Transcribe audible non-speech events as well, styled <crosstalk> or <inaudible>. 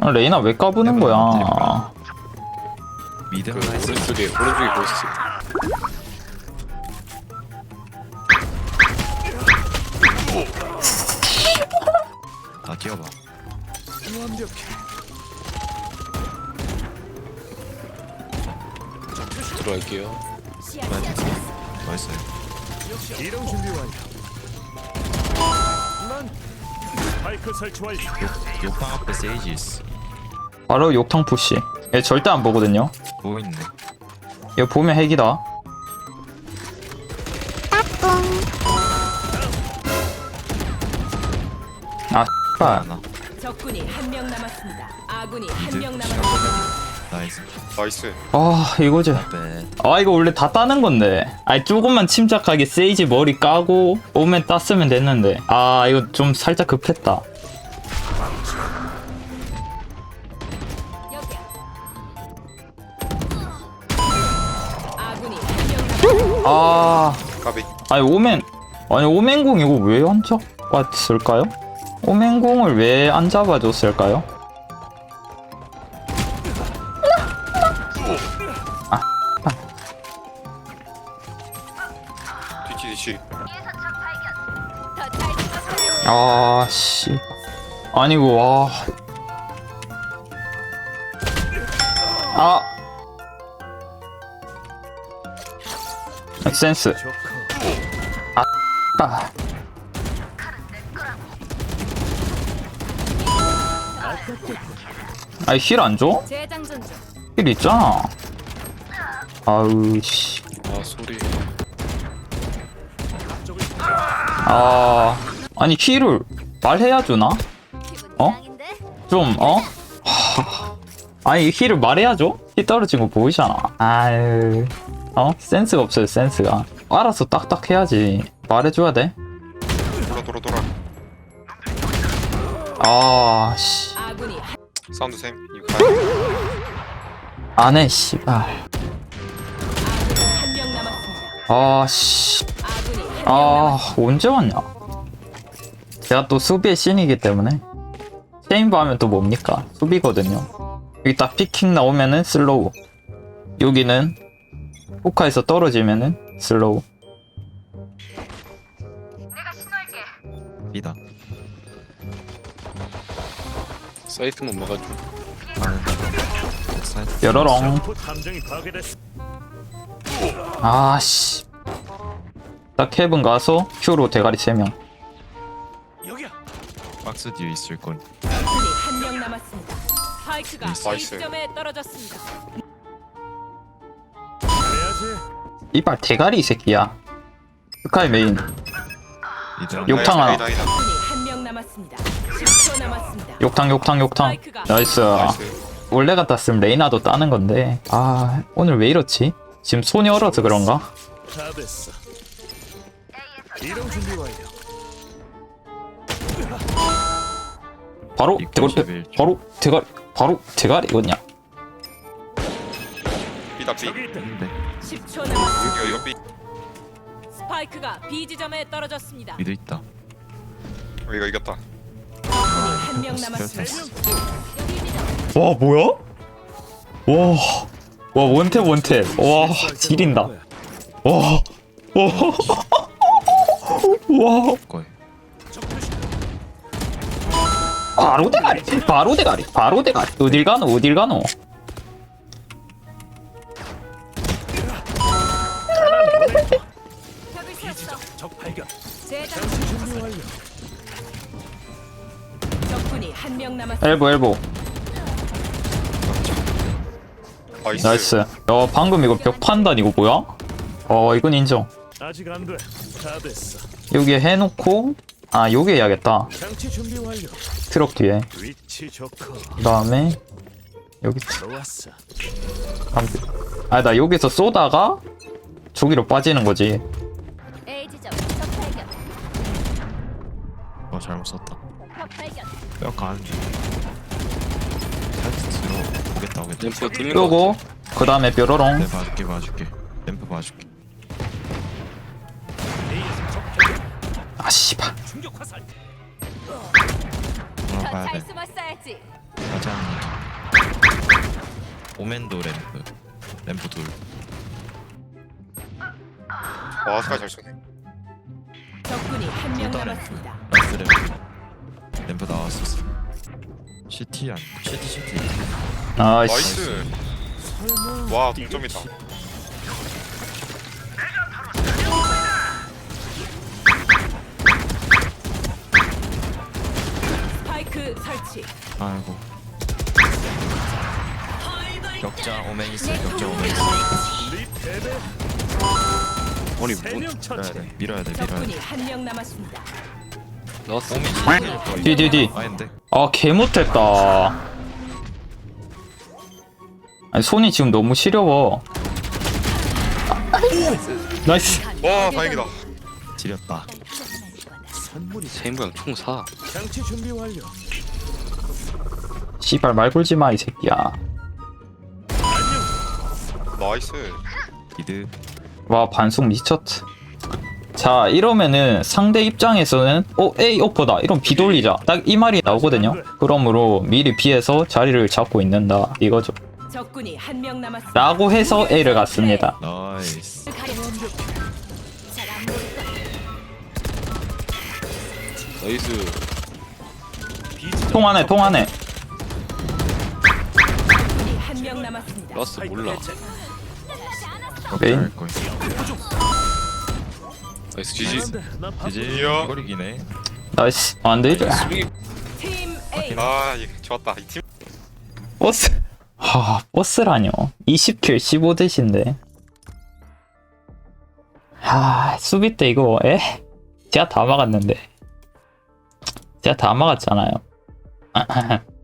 아, 레이나 왜 까부는 거야? 미드 그 하나 있어. 오른쪽에 오른쪽에 다 뛰어봐. 들어갈게요 나이스. 이동 준비 완료. 난 스파이크 설치 완료. 앞에 세이지 있어. 바로 욕탕 푸시. 얘 절대 안 보거든요. 보이네. 이거 보면 핵이다. 아, 씨발. 하나. 적군이 한 명 남았습니다. 아군이 한. 명 남았습니다. 나이스. 나이스 아, 이거지. 빼. 아, 이거 원래 다 따는 건데. 아니, 조금만 침착하게 세이지 머리 까고, 오면 땄으면 됐는데. 아, 이거 좀 살짝 급했다. 아, 까비 아니, 오멘. 아니, 오멘공 이거 왜 안 잡았을까요? 오멘공을 왜 안 잡아줬을까요? 아, 씨. 아니고, 와. 아. 센스. 아. 아이, 힐안 줘? 힐 있잖아. 아우, 씨. 아 소리 아. 아니, 힐을 말해야 주나? 어? 좀, 어? 하, 아니, 힐을 말해야죠? 힐 떨어진 거 보이잖아. 아유. 어? 센스가 없어요, 센스가. 알아서 딱딱 해야지. 말해줘야 돼. 돌아 돌아 돌아 아, 씨. 아군이 한 사운드 샘 이거 가야 안 해, 씨발. 남았습니다. 아, 씨. 아. 언제 왔냐? 제가 또 수비의 신이기 때문에. 체인버 하면 또 뭡니까? 수비거든요. 여기 딱 피킹 나오면은 슬로우. 여기는 포카에서 떨어지면은 슬로우. B다. 사이트 못 막아줘 사이트. 탐정이 파괴됐어. 아, 씨. 딱 헤븐 가서 큐로 대가리 3명. 박스 뒤에 있을 걸. 아군이 한명 남았습니다. 스파이크가 나이스. A 지점에 떨어졌습니다. 이발 대가리 이 새끼야. 스카이 메인. 욕탕 하나. 아니다, 아니다. 아군이 한명 남았습니다. 10초 남았습니다. 욕탕, 욕탕, 욕탕. 나이스. 나이스 원래 같았으면 레이나도 따는 건데. 아, 오늘 왜 이렇지? 지금 손이 얼어서 그런가? 다 됐어. 이동 준비 완료. 바로 대가리, 11. 바로 대가리, 바로 대가리거든요. B다 B 저기 있다. 근데 10초 남았습니다. 이거 이거 B 스파이크가 B 지점에 떨어졌습니다. 미드 있다. 어, 이거 이겼다 아군이 한명 남았습니다. 와 뭐야? 와, 와 원탭 원탭. 와 지린다. 와, 와, <laughs> 와. 거의. 바로 대가리, 바로 대가리, 바로 대가리. 어딜 가노, 어딜 가노. 적한 명. 엘보 엘보. 나이스 나이스. 야 방금 이거 벽 판단 이거 뭐야? 어 이건 인정. 아직 안 돼. 다 됐어. 여기에 해놓고 아 여기 해야겠다. 장치 준비 완료. 트럭 뒤에. 위치 좋고. 그 다음에 여기 좋았어. 아나 여기서 쏘다가 저기로 빠지는 거지. A 지점 적 발견. 어 잘못 썼다. 적 발견. 뼈 가는 중. 사이트 들어 보겠다 오겠다. 램프 들린 거 끄고 그 다음에 뾰로롱. 내 봐줄게 봐줄게. 램프 봐줄게. 아 씨발. 충격 화살. 더 봐야 잘 돼. 숨었어야지. 가자 오멘도 램프. 램프 둘. 와 스카이 잘 쏘네. 적군이 한명또 램프. 남았습니다. 나이스 램프. 램프 나왔었어. CT 아니 CT CT 아이씨 나이스. 와 동점이다 스파이크 설치. 아이고. 격자 있어 격자 오멘 있어 리 패배 아니 세명 밀어야 처치. 돼 밀어야 돼 밀어야 적군이 돼. 한 명 남았습니다. 오멘 뒤뒤뒤 아닌데? 아 개 못했다. 아니 손이 지금 너무 시려워. 나이스. 와 다행이다. 지렸다. 선물이 세인부양 총사. 장치 준비 완료. 씨발 말 걸지 마 이 새끼야. 나이스. 이드. 와 반속 미쳤트 자 이러면은 상대 입장에서는 어 A 오퍼다. 이런 B 돌리자. 딱 이 말이 나오거든요. 그러므로 미리 B에서 자리를 잡고 있는다. 이거죠. 적군이 한 명 남았습니다. 라고 해서 A를 갔습니다. 나이스. 나이스. 통하네 통하네 적군이 한명 남았습니다. 라스 몰라. 오케이. 격자 할 거야 나이스 지지. 이야. 이거리기네. 나이스. 안되죠 팀 A. 아 이거 좋았다. 이 팀. 버스. 하 버스라뇨. 20킬 15대신데. 하 수비 때 이거 에? 제가 다 막았는데. 제가 다 막았잖아요 <laughs>